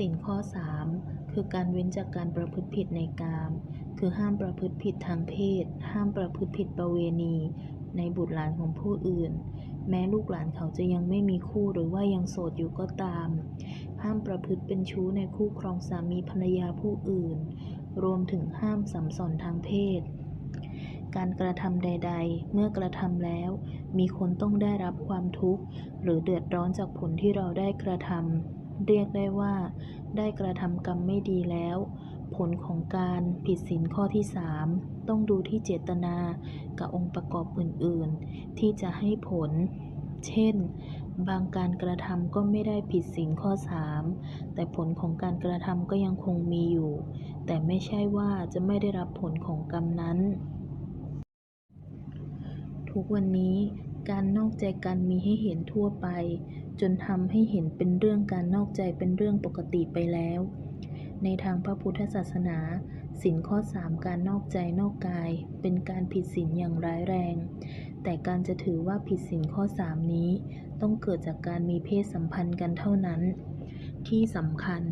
ศีลข้อ 3 คือการเว้นจากการประพฤติผิดในกาม คือห้ามประพฤติผิดทางเพศ ห้ามประพฤติผิดประเวณี ในบุตรหลานของผู้อื่น แม้ลูกหลานเขาจะยังไม่มีคู่หรือว่ายังโสดอยู่ก็ตาม ห้ามประพฤติเป็นชู้ในคู่ครองสามีภรรยาผู้อื่น รวมถึงห้ามสัมสอนทางเพศ การกระทำใด ๆ เมื่อกระทำแล้ว มีคนต้องได้รับความทุกข์ หรือเดือดร้อนจากผลที่เราได้กระทำ เรียกได้ว่า ได้กระทำกรรมไม่ดีแล้ว ผลของการผิดศีลข้อที่ 3 ต้องดูที่เจตนา กับองค์ประกอบอื่น ๆ ที่จะให้ผล เช่น บางการกระทำก็ไม่ได้ผิดศีลข้อ 3 แต่ผลของการกระทำก็ยังคงมีอยู่ แต่ไม่ใช่ว่าจะไม่ได้รับผลของกรรมนั้น ทุกวันนี้ การนอกใจกันมีให้เห็นทั่วไป จนทำให้เห็นเป็นเรื่องการนอกใจเป็นเรื่องปกติไปแล้ว ในทางพระพุทธศาสนาศีลข้อ 3 การนอกใจนอกกาย เป็นการผิดศีลอย่างร้ายแรง แต่การจะถือว่าผิดศีลข้อ 3 นี้ ต้องเกิดจากการมีเพศสัมพันธ์กันเท่านั้น ที่สำคัญ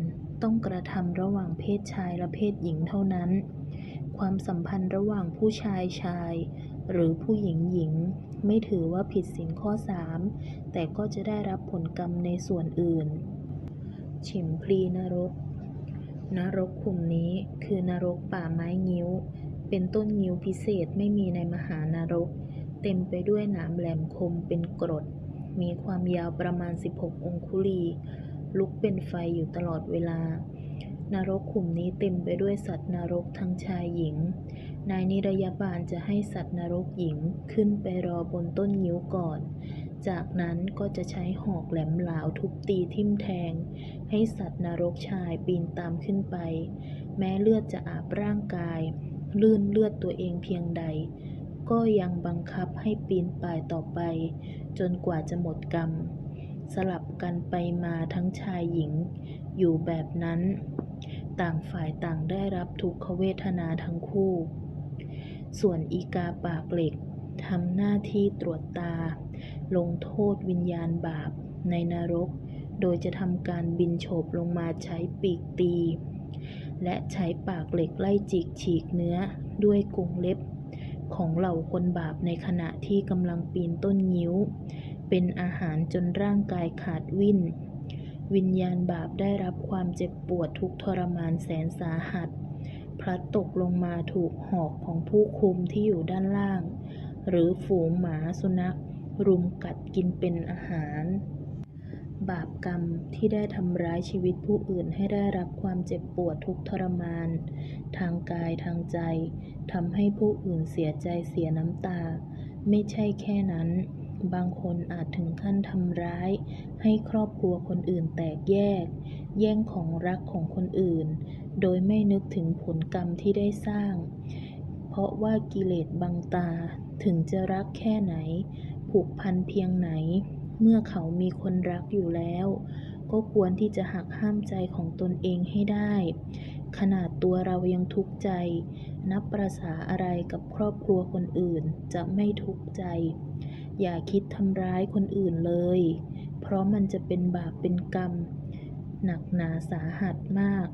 ต้องกระทำระหว่างเพศชายและเพศหญิงเท่านั้น ความสัมพันธ์ระหว่างผู้ชายชาย หรือผู้หญิงหญิง ไม่ถือว่าผิดศีลข้อ 3 แต่ก็จะได้รับผลกรรมในส่วนอื่น ฉิมพลีนรก นรกขุมนี้คือนรกป่าไม้งิ้ว เป็นต้นงิ้วพิเศษไม่มีในมหานรก เต็มไปด้วยหนามแหลมคมเป็นกรด มีความยาวประมาณ 16 องคุลี ลุกเป็นไฟอยู่ตลอดเวลานรกขุมนี้เต็มไปด้วยสัตว์นรกทั้งชายหญิง นายนิรยาบาลจะให้สัตว์นรกหญิงขึ้นไปรอบนต้นงิ้วก่อน จากนั้นก็จะใช้หอกแหลมหลาวทุบตีทิ่มแทง ให้สัตว์นรกชายปีนตามขึ้นไป แม้เลือดจะอาบร่างกาย ลื่นเลือดตัวเองเพียงใด ก็ยังบังคับให้ปีนป่ายต่อไป จนกว่าจะหมดกรรม สลับกันไปมาทั้งชายหญิง อยู่แบบนั้น ต่างฝ่ายต่างได้รับทุกขเวทนาทั้งคู่ ส่วนอีกาปากเหล็กทำหน้าที่ตรวจตา ลงโทษวิญญาณบาปในนรก โดยจะทำการบินโฉบลงมาใช้ปีกตี และใช้ปากเหล็กไล่จิกฉีกเนื้อด้วยกรงเล็บ ของเหล่าคนบาปในขณะที่กำลังปีนต้นงิ้ว เป็นอาหารจนร่างกายขาดวิ่น วิญญาณบาปได้รับความเจ็บปวดทุกทรมานแสนสาหัส พลัดตกลงมาถูกหอกของผู้คุมที่อยู่ด้านล่าง หรือฝูงหมาสุนัข รุมกัดกินเป็นอาหาร บาปกรรมที่ได้ทำร้ายชีวิตผู้อื่นให้ได้รับความเจ็บปวดทุกทรมาน ทางกายทางใจทำให้ผู้อื่นเสียใจเสียน้ำตา ไม่ใช่แค่นั้น บางคนอาจถึงขั้นทำร้าย ให้ครอบครัวคนอื่นแตกแยก แย่งของรักของคนอื่น โดยไม่นึกถึงผลกรรมที่ได้สร้าง เพราะว่ากิเลสบังตาถึงจะรักแค่ไหน ผูกพันเพียงไหน เมื่อเขามีคนรักอยู่แล้ว ก็ควรที่จะหักห้ามใจของตนเองให้ได้ ขนาดตัวเรายังทุกข์ใจ นับประษาอะไรกับครอบครัวคนอื่นจะไม่ทุกข์ใจ อย่าคิดทำร้ายคนอื่นเลย เพราะมันจะเป็นบาปเป็นกรรม หนักหนาสาหัสมาก